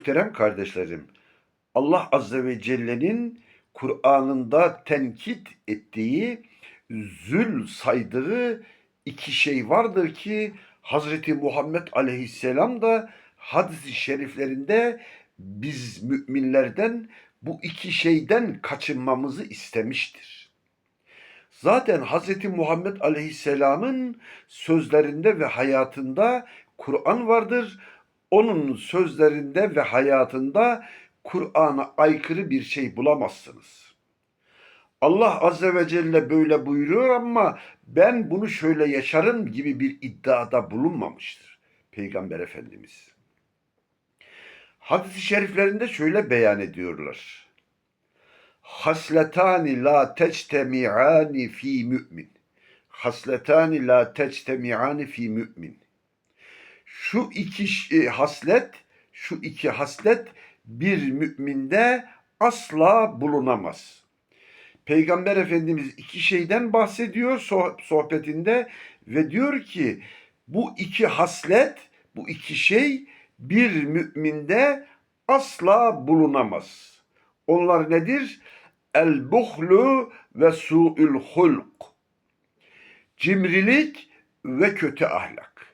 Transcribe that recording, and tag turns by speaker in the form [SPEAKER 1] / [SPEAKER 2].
[SPEAKER 1] Muhterem kardeşlerim, Allah Azze ve Celle'nin Kur'an'ında tenkit ettiği, zül saydığı iki şey vardır ki Hazreti Muhammed Aleyhisselam da hadis-i şeriflerinde biz müminlerden bu iki şeyden kaçınmamızı istemiştir. Zaten Hazreti Muhammed Aleyhisselam'ın sözlerinde ve hayatında Kur'an vardır onun sözlerinde ve hayatında Kur'an'a aykırı bir şey bulamazsınız. Allah Azze ve Celle böyle buyuruyor ama ben bunu şöyle yaşarım gibi bir iddiada bulunmamıştır Peygamber Efendimiz. Hadis-i şeriflerinde şöyle beyan ediyorlar. Hasletani la tectemi'ani fi mü'min. Hasletani la tectemi'ani fi mü'min şu iki e, haslet, şu iki haslet bir müminde asla bulunamaz. Peygamber Efendimiz iki şeyden bahsediyor soh- sohbetinde ve diyor ki bu iki haslet, bu iki şey bir müminde asla bulunamaz. Onlar nedir? El buhlu ve su'ül hulk. Cimrilik ve kötü ahlak.